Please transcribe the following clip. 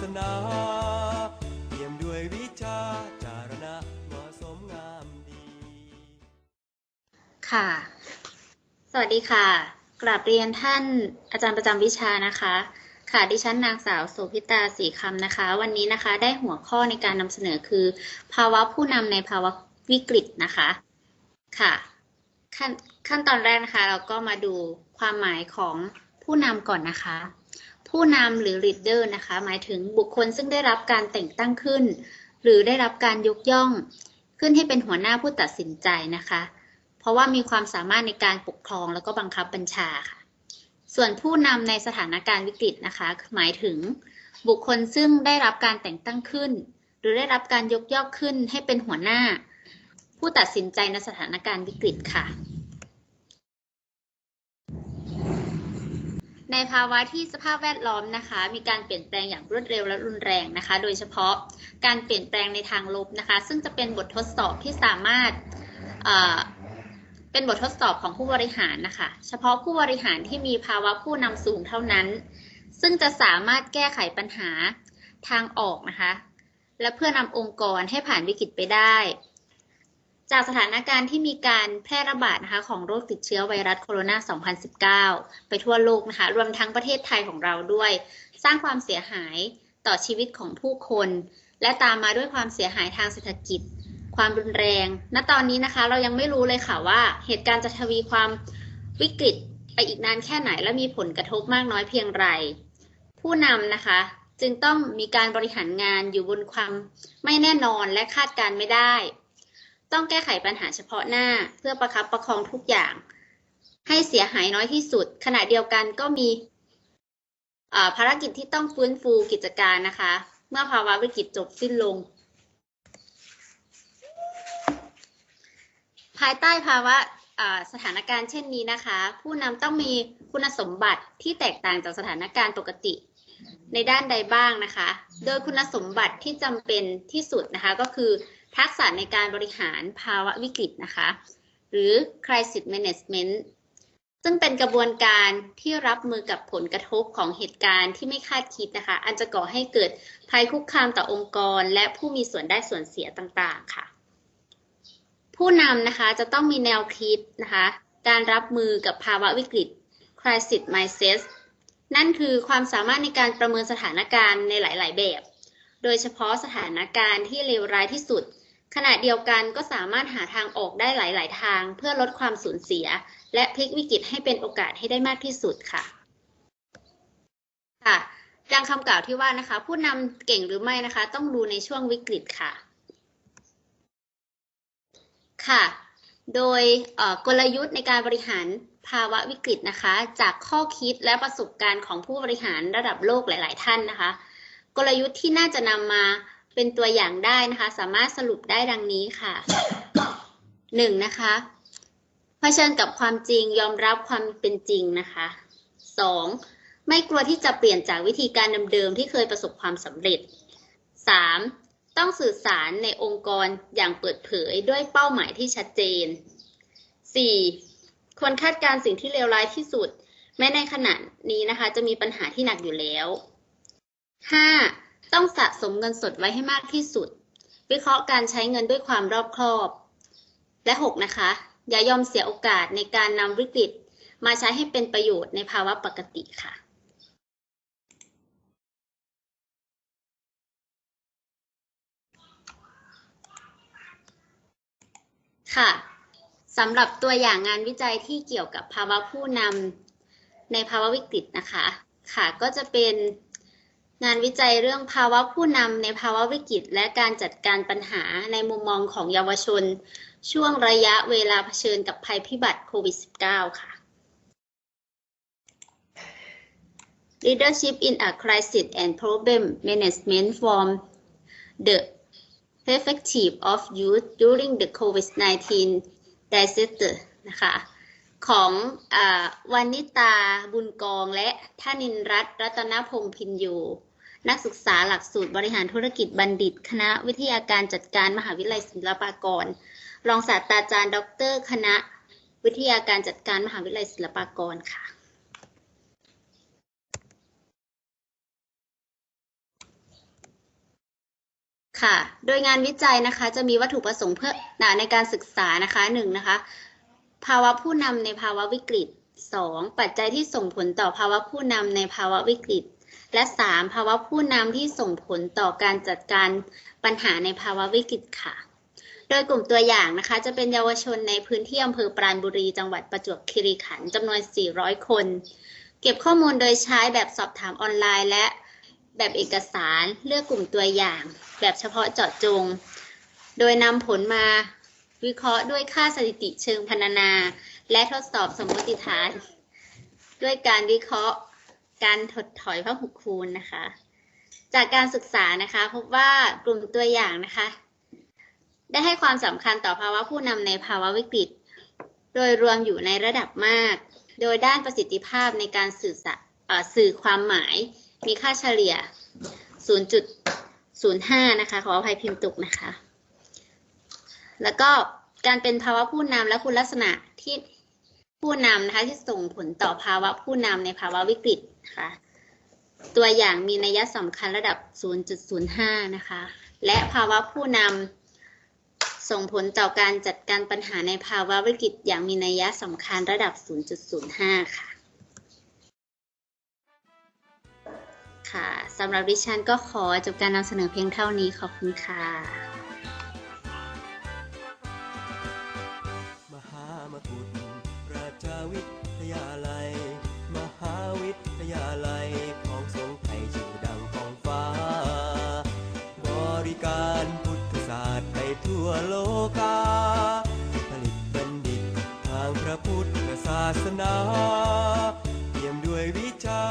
สนาเปี่ยมด้วยวิชาจารณะเหมาะสมงามดี ค่ะ สวัสดีค่ะ กราบเรียนท่านอาจารย์ประจำวิชานะคะ ค่ะ ดิฉันนางสาวสุพิตาสีคำนะคะ วันนี้นะคะได้หัวข้อในการนำเสนอคือ ภาวะผู้นำในภาวะวิกฤตนะคะ ค่ะขขั้นตอนแรกนะคะ เราก็มาดูความหมายของผู้นำก่อนนะคะ ผู้นำหรือ leader นะคะ หมายถึงบุคคลซึ่งได้รับการแต่งตั้งขึ้น หรือได้รับการยกย่อง ขึ้นให้เป็นหัวหน้าผู้ตัดสินใจนะคะ เพราะว่ามีความสามารถในการปกครองแล้วก็บังคับบัญชาค่ะ ส่วนผู้นำในสถานการณ์วิกฤตนะคะ หมายถึงบุคคลซึ่งได้รับการแต่งตั้งขึ้น หรือได้รับการยกย่องขึ้นให้เป็นหัวหน้า ผู้ตัดสินใจในสถานการณ์วิกฤตค่ะ ในภาวะที่สภาพแวดล้อมนะคะ มีการเปลี่ยนแปลงอย่างรวดเร็วและรุนแรงนะคะ โดยเฉพาะการเปลี่ยนแปลงในทางลบนะคะ ซึ่งจะเป็นบททดสอบที่สามารถเป็นบททดสอบของผู้บริหารนะคะ เฉพาะผู้บริหารที่มีภาวะผู้นำสูงเท่านั้น ซึ่งจะสามารถแก้ไขปัญหาทางออกนะคะ และเพื่อนำองค์กรให้ผ่านวิกฤตไปได้ จากสถานการณ์ที่มีการแพร่ระบาดนะคะของโรคติดเชื้อไวรัสโคโรนา 2019 ไปทั่วโลกนะคะ รวมทั้งประเทศไทยของเราด้วย สร้างความเสียหายต่อชีวิตของผู้คน และตามมาด้วยความเสียหายทางเศรษฐกิจ ความรุนแรง ณ ตอนนี้นะคะ เรายังไม่รู้เลยค่ะว่าเหตุการณ์จะทวีความวิกฤตไปอีกนานแค่ไหน และมีผลกระทบมากน้อยเพียงไร ผู้นำนะคะ จึงต้องมีการบริหารงานอยู่บนความไม่แน่นอนและคาดการไม่ได้ ต้องแก้ไขปัญหาเฉพาะหน้า เพื่อประคับประคองทุกอย่าง ให้เสียหายน้อยที่สุด ขณะเดียวกันก็มีภารกิจที่ต้องฟื้นฟูกิจการนะคะ เมื่อภาวะวิกฤตจบสิ้นลง ภายใต้ภาวะสถานการณ์เช่นนี้นะคะ ผู้นำต้องมีคุณสมบัติที่แตกต่างจากสถานการณ์ปกติในด้านใดบ้างนะคะ โดยคุณสมบัติที่จำเป็นที่สุดนะคะก็คือ ทักษะในการบริหารภาวะวิกฤตนะคะ หรือ crisis management ซึ่งเป็นกระบวนการที่รับมือกับผลกระทบของเหตุการณ์ที่ไม่คาดคิดนะคะ อันจะก่อให้เกิดภัยคุกคามต่อองค์กร และผู้มีส่วนได้ส่วนเสียต่างๆค่ะ ผู้นำนะคะจะต้องมีแนวคิดนะคะ การรับมือกับภาวะวิกฤต crisis mindset นั่นคือความสามารถในการประเมินสถานการณ์ในหลาย ๆ แบบ โดยเฉพาะสถานการณ์ที่เลวร้ายที่สุด ขณะเดียวกันก็สามารถหาทางออกได้หลาย ๆ ทางเพื่อลดความสูญเสีย และพลิกวิกฤตให้เป็นโอกาสให้ได้มากที่สุดค่ะ ค่ะดังคำกล่าวที่ว่านะคะ ผู้นำเก่งหรือไม่นะคะ ต้องดูในช่วงวิกฤตค่ะ ค่ะ โดยกลยุทธ์ในการบริหารภาวะวิกฤตนะคะ จากข้อคิดและประสบการณ์ของผู้บริหารระดับโลกหลาย ๆ ท่านนะคะ กลยุทธ์ที่น่าจะนำมาเป็นตัวอย่างได้นะคะ สามารถสรุปได้ดังนี้ค่ะหนึ่งนะคะเผชิญกับความจริงยอมรับความเป็นจริงนะคะสองไม่กลัวที่จะเปลี่ยนจากวิธีการเดิมๆที่เคยประสบความสำเร็จสามต้องสื่อสารในองค์กรอย่างเปิดเผยด้วยเป้าหมายที่ชัดเจน 4. ควรคาดการสิ่งที่เลวร้ายที่สุด แม้ในขณะนี้นะคะ จะมีปัญหาที่หนักอยู่แล้ว 5. ต้องสะสมเงินสดไว้ให้มากที่สุด วิเคราะห์การใช้เงินด้วยความรอบคอบ และ 6. นะคะ อย่ายอมเสียโอกาสในการนำวิกฤต มาใช้ให้เป็นประโยชน์ในภาวะปกติค่ะค่ะสำหรับตัวอย่างงานวิจัยที่เกี่ยวกับภาวะผู้นำในภาวะวิกฤตนะคะ ค่ะก็จะเป็น งานวิจัยเรื่องภาวะผู้นำในภาวะวิกฤต และการจัดการปัญหาในมุมมองของเยาวชน ช่วงระยะเวลาเผชิญกับภัยพิบัติโควิด -19 ค่ะ Leadership in a Crisis and Problem Management from the Perspective of Youth During the COVID-19 Disaster นะคะของอวานิตาบุญกองและท่านินรัตรัตนพงษ์พินโย นักศึกษาหลักสูตรบริหารธุรกิจบัณฑิต คณะวิทยาการจัดการมหาวิทยาลัยศิลปากร รองศาสตราจารย์ ดร คณะวิทยาการจัดการมหาวิทยาลัยศิลปากรค่ะ ค่ะ โดยงานวิจัยนะคะ จะมีวัตถุประสงค์เพื่อในการศึกษานะคะหนึ่งนะคะ ภาวะผู้นำในภาวะวิกฤต 2. ปัจจัยที่ส่งผลต่อภาวะผู้นำในภาวะวิกฤต และ 3. ภาวะผู้นำที่ส่งผลต่อการจัดการปัญหาในภาวะวิกฤตค่ะ โดยกลุ่มตัวอย่างนะคะ จะเป็นเยาวชนในพื้นที่อำเภอปราณบุรี จังหวัดประจวบคีรีขันธ์จำนวน 400 คน เก็บข้อมูลโดยใช้แบบสอบถามออนไลน์ และแบบเอกสารเลือกกลุ่มตัวอย่าง แบบเฉพาะเจาะจง โดยนำผลมาวิเคราะห์ด้วยค่าสถิติเชิงพรรณนา และทดสอบสมมติฐาน ด้วยการวิเคราะห์ การถดถอยพหุคูณนะคะ จากการศึกษานะคะพบว่ากลุ่มตัวอย่างนะคะ ได้ให้ความสำคัญต่อภาวะผู้นำในภาวะวิกฤต โดยรวมอยู่ในระดับมาก โดยด้านประสิทธิภาพในการสื่อสารเอ่อสื่อความหมายมีค่าเฉลี่ย 0.05 นะคะ ขออภัยพิมพ์ตุกนะคะ แล้วก็การเป็นภาวะผู้นำและคุณลักษณะที่ ผู้นำนะคะที่ส่งผลต่อภาวะผู้นำในภาวะวิกฤตนะคะตัวอย่างมีนัยสำคัญระดับ 0.05 นะคะ และภาวะผู้นำส่งผลต่อการจัดการปัญหาในภาวะวิกฤตอย่างมีนัยสำคัญระดับ 0.05 ค่ะ ค่ะสำหรับดิฉันก็ขอจบการนำเสนอเพียงเท่านี้ขอบคุณค่ะ ยาลัย มหาวิทยาลัยของสงไทยชื่อดังของฟ้า บริการพุทธศาสตร์ไปทั่วโลกา ผลิตบัณฑิตทางพระพุทธศาสนาเยี่ยมด้วยวิชา